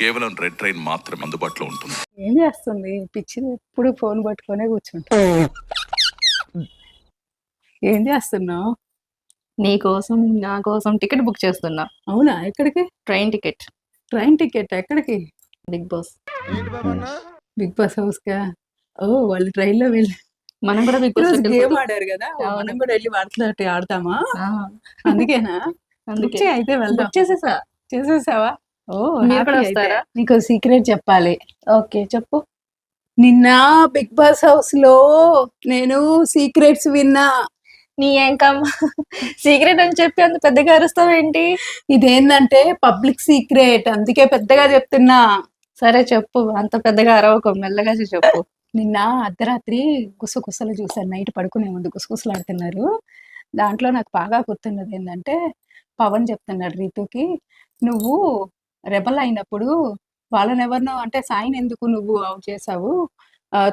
కేవలం red train మాత్రమే అందుబాటులో ఉంటుంది. ఏం చేస్తుంది? పిచ్చి ఎప్పుడు ఫోన్ పట్టుకొనే కూర్చుంటా. ఏం చేస్తున్నావు? నీ కోసం నా కోసం టికెట్ బుక్ చేస్తున్నా. అవునా? ఎక్కడికి? Train ticket. ట్రైన్ టికెట్ ఎక్కడికి? Big Boss. Big Boss house కా? ఓ వాళ్ళు ట్రైన్లో వెళ్ళి మనం కూడా బిగ్ బాస్ గేమ్ ఆడారు కదా. మనం కూడా వెళ్ళి వాటితో ఆడతామా? అందుకేనా? అందుకే. అయితే వెళ్దాం. బుక్ చేసేసా? చేసేసావా? నీకు సీక్రెట్ చెప్పాలి. ఓకే చెప్పు. నిన్న బిగ్ బాస్ హౌస్లో నేను సీక్రెట్స్ విన్నా. నీ ఏంకమ్ సీక్రెట్ అని చెప్పి అంత పెద్దగా అరుస్తావు ఏంటి? ఇదేంటంటే పబ్లిక్ సీక్రెట్ అందుకే పెద్దగా చెప్తున్నా. సరే చెప్పు. అంత పెద్దగా అరవకు. మెల్లగా చెప్పు. నిన్న అర్ధరాత్రి గుసగుసలు చూసాను నైట్ పడుకునే ముందు గుసగుసలాడుతున్నారు. దాంట్లో నాకు బాగా గుర్తున్నది ఏంటంటే పవన్ చెప్తున్నాడు రీతుకి నువ్వు రెబల్ అయినప్పుడు వాళ్ళని ఎవరినో అంటే సాయిని ఎందుకు నువ్వు అవుట్ చేసావు?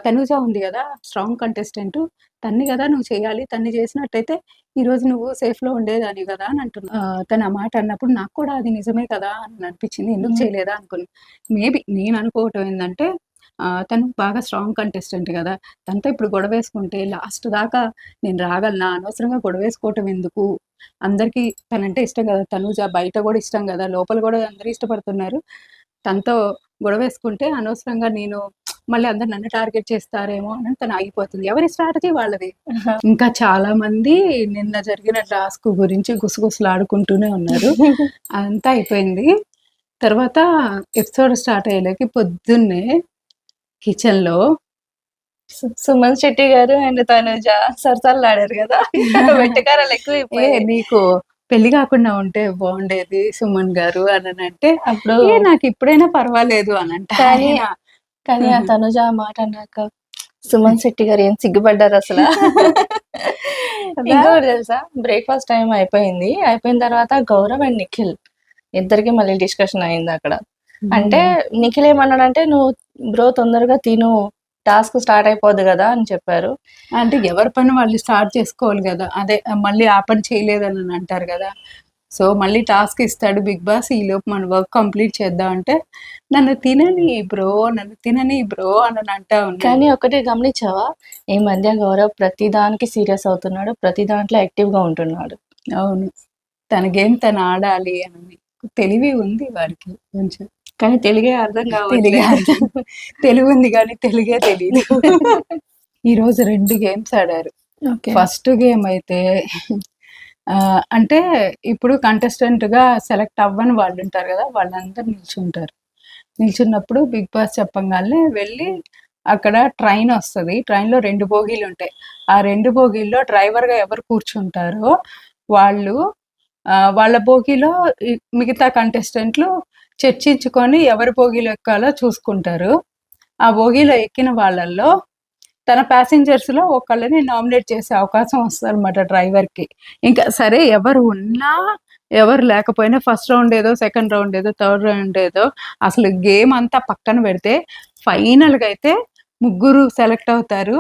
తనుజ ఉంది కదా స్ట్రాంగ్ కంటెస్టెంట్. తన్ని కదా నువ్వు చేయాలి తన్ని చేసినట్టయితే ఈ రోజు నువ్వు సేఫ్లో ఉండేదాని కదా అని అంటున్నా. తను ఆ మాట అన్నప్పుడు నాకు కూడా అది నిజమే కదా అని అనిపించింది. ఎందుకు. చేయలేదా అనుకున్నా. మేబీ నేను అనుకోవటం ఏంటంటే తను బాగా స్ట్రాంగ్ కంటెస్టెంట్ కదా. తనతో ఇప్పుడు గొడవ వేసుకుంటే లాస్ట్ దాకా నేను రాగలనా? అనవసరంగా గొడవ వేసుకోవటం ఎందుకు? అందరికీ తనంటే ఇష్టం కదా. తనుజ బయట కూడా ఇష్టం కదా. లోపల కూడా అందరూ ఇష్టపడుతున్నారు. తనతో గొడవ వేసుకుంటే అనవసరంగా నేను మళ్ళీ అందరు నన్ను టార్గెట్ చేస్తారేమో అని తను ఆగిపోతుంది. ఎవరి స్ట్రాటజీ వాళ్ళది? ఇంకా చాలా మంది నిన్న జరిగిన టాస్క్ గురించి గుసగుసలాడుకుంటూనే ఉన్నారు. అంతా అయిపోయింది. తర్వాత ఎపిసోడ్ స్టార్ట్ అయ్యేలోకి పొద్దున్నే కిచెన్లో. సుమన్ శెట్టి గారు అండ్ తనుజ సరసాలు ఆడారు కదా. వెట్టకారాలు ఎక్కువ నీకు పెళ్ళి కాకుండా ఉంటే బాగుండేది సుమన్ గారు అని అంటే అప్పుడు నాకు ఇప్పుడైనా పర్వాలేదు అని అంటే కానీ- ఆ. తనుజ మాట అన్నాక సుమన్ శెట్టి గారు ఏం సిగ్గుపడ్డారు అసలు? ఇంకొకటి తెలుసా? బ్రేక్ఫాస్ట్ టైం అయిపోయింది. అయిపోయిన తర్వాత గౌరవ్ అండ్ నిఖిల్ ఇద్దరికి మళ్ళీ డిస్కషన్ అయింది అక్కడ. అంటే నిఖిల్ ఏమన్నాడంటే నువ్వు బ్రో తొందరగా తిను టాస్క్ స్టార్ట్ అయిపోద్ది కదా అని చెప్పారు. అంటే ఎవరి పని వాళ్ళు స్టార్ట్ చేసుకోవాలి కదా. అదే మళ్ళీ ఆ పని చేయలేదని అని అంటారు కదా. సో మళ్ళీ టాస్క్ ఇస్తాడు బిగ్ బాస్ ఈ లోపు మన వర్క్ కంప్లీట్ చేద్దాం అంటే నన్ను తినని బ్రో నన్ను తినని బ్రో అని అంటా కానీ ఒకటి గమనించావా? ఈ మధ్య గౌరవ్ ప్రతి దానికి సీరియస్ అవుతున్నాడు ప్రతి దాంట్లో యాక్టివ్గా ఉంటున్నాడు. అవును. తన గేమ్ తను ఆడాలి అని. తెలివి ఉంది వాడికి కొంచెం. కానీ తెలుగే అర్థం తెలుగే కావాలి తెలుగు ఉంది కానీ తెలుగే తెలియదు ఈ రోజు రెండు గేమ్స్ ఆడారు. ఫస్ట్ గేమ్ అయితే అంటే ఇప్పుడు contestant గా సెలెక్ట్ అవ్వని వాళ్ళు ఉంటారు కదా వాళ్ళందరూ నిల్చుంటారు. నిల్చున్నప్పుడు బిగ్ బాస్ చెప్పగానే వెళ్ళి అక్కడ ట్రైన్ వస్తుంది. లో రెండు బోగీలు ఉంటాయి. ఆ రెండు బోగీల్లో driver గా ఎవరు కూర్చుంటారో వాళ్ళు వాళ్ళ బోగీలో మిగతా కంటెస్టెంట్లు చర్చించుకొని ఎవరి బోగీలు ఎక్కాలో చూసుకుంటారు. ఆ బోగీలో ఎక్కిన వాళ్ళల్లో తన ప్యాసింజర్స్లో లో ఒకళ్ళని నామినేట్ చేసే అవకాశం వస్తుందన్నమాట డ్రైవర్కి ఇంకా సరే ఎవరు ఉన్నా ఎవరు లేకపోయినా ఫస్ట్ రౌండ్ ఏదో సెకండ్ రౌండ్ ఏదో థర్డ్ రౌండ్ ఏదో అసలు గేమ్ అంతా పక్కన పెడితే ఫైనల్గా అయితే ముగ్గురు సెలెక్ట్ అవుతారు.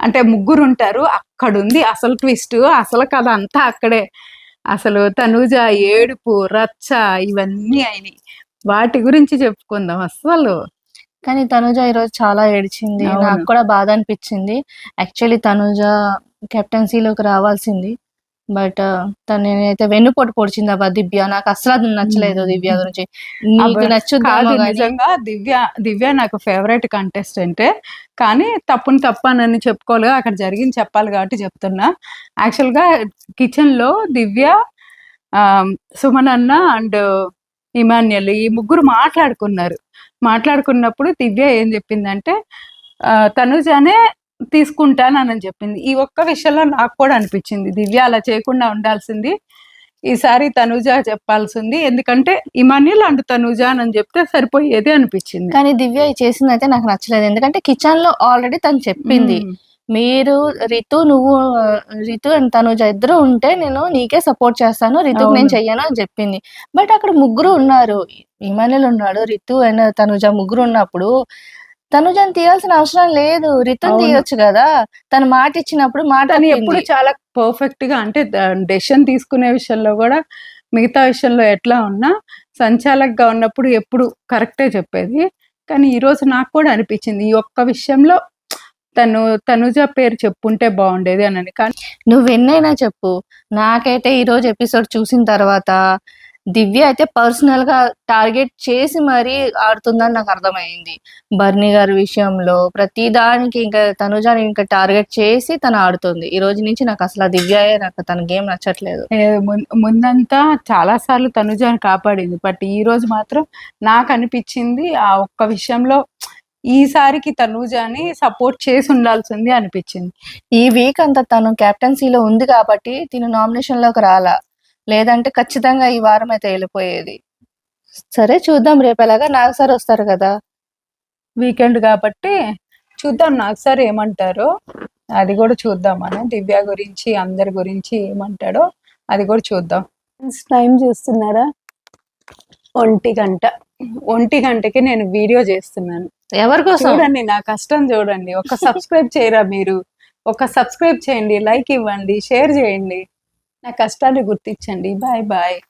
అంటే ముగ్గురు ఉంటారు అక్కడుంది అసలు ట్విస్ట్ అసలు కథ అంతా అక్కడే. అసలు తనుజ ఏడుపు రచ్చ ఇవన్నీ అయినాయి. వాటి గురించి చెప్పుకుందాం అసలు కానీ తనుజ ఈరోజు చాలా ఏడ్చింది. అవును. నాకు కూడా బాధ అనిపించింది. యాక్చువల్లీ తనుజ కెప్టెన్సీలోకి రావాల్సింది. బట్ తను నేనైతే వెన్నుపోటు పొడిచింది అబ్బా దివ్య. నాకు అసలు అది నచ్చలేదు. దివ్య గురించి. నీకు అబ్బా, కాదు నిజంగా దివ్య దివ్య నాకు ఫేవరెట్ కంటెస్టెంటే కానీ తప్పుని తప్పనని చెప్పుకోవాలి అక్కడ జరిగింది చెప్పాలి కాబట్టి చెప్తున్నా. యాక్చువల్గా కిచెన్లో దివ్య ఆ, సుమన్ అన్న అండ్ ఇమాన్యుల్ ఈ ముగ్గురు మాట్లాడుకున్నారు. మాట్లాడుకున్నప్పుడు దివ్య ఏం చెప్పిందంటే ఆ, తనుజానే తీసుకుంటానని చెప్పింది. ఈ ఒక్క విషయంలో నాకు కూడా అనిపించింది. దివ్య అలా చేయకుండా ఉండాల్సింది. ఈసారి తనుజ చెప్పాల్సింది. ఎందుకంటే ఇమాన్యుల్ అండ్ తనుజ అని చెప్తే సరిపోయేది అనిపించింది. కానీ దివ్య చేసింది అయితే నాకు నచ్చలేదు. ఎందుకంటే కిచెన్లో ఆల్రెడీ తను చెప్పింది. మీరు రితు నువ్వు రితు అండ్ తనుజ ఇద్దరు ఉంటే నేను నీకే సపోర్ట్ చేస్తాను రితుకు నేను. చెయ్యను అని చెప్పింది బట్ అక్కడ ముగ్గురు ఉన్నారు ఇమానుయల్ ఉన్నాడు రితు అండ్ తనుజ ముగ్గురు ఉన్నప్పుడు తనుజని తీయాల్సిన అవసరం లేదు రితుని అవును. తీయొచ్చు కదా తను మాట ఇచ్చినప్పుడు మాట. ఎప్పుడు చాలా పర్ఫెక్ట్గా అంటే డెసిషన్ తీసుకునే విషయంలో కూడా మిగతా విషయంలో ఎట్లా ఉన్నా సంచాలకుగా ఉన్నప్పుడు ఎప్పుడు కరెక్టే చెప్పేది కానీ ఈరోజు నాకు కూడా అనిపించింది ఈ ఒక్క విషయంలో తను తనుజ పేరు చెప్పుంటే బాగుండేది అని కానీ నువ్వు ఎన్నైనా చెప్పు. నాకైతే ఈ రోజు ఎపిసోడ్ చూసిన తర్వాత దివ్య అయితే పర్సనల్గా టార్గెట్ చేసి మరీ ఆడుతుందని నాకు అర్థమైంది. బర్నీ గారి విషయంలో ప్రతి దానికి ఇంకా తనుజాని ఇంకా టార్గెట్ చేసి తను ఆడుతుంది. ఈ రోజు నుంచి నాకు అసలు ఆ దివ్యయే నాకు తన గేమ్ నచ్చట్లేదు. ముందంతా చాలా సార్లు తనుజాని కాపాడింది. బట్ ఈ రోజు మాత్రం నాకు అనిపించింది ఆ ఒక్క విషయంలో ఈసారికి తనుజాని సపోర్ట్ చేసి ఉండాల్సింది అనిపించింది. ఈ వీక్ అంతా తను కెప్టెన్సీలో ఉంది కాబట్టి తిను నామినేషన్లోకి రాలా. లేదంటే ఖచ్చితంగా ఈ వారం అయితే వెళ్ళిపోయేది. సరే చూద్దాం రేపు ఎలాగా నాగ్ సార్ వస్తారు కదా. వీకెండ్ కాబట్టి చూద్దాం నాకు సార్ ఏమంటారో. అది కూడా చూద్దాం మనం దివ్య గురించి అందరి గురించి ఏమంటాడో అది కూడా చూద్దాం. టైం చూస్తున్నారా? ఒంటి గంట. ఒంటి గంటకి నేను వీడియో చేస్తున్నాను. ఎవరి కోసం? చూడండి నా కష్టం చూడండి. ఒక సబ్స్క్రైబ్ చేయరా మీరు? ఒక సబ్స్క్రైబ్ చేయండి లైక్ ఇవ్వండి షేర్ చేయండి. నా కష్టాన్ని గుర్తించండి. Bye bye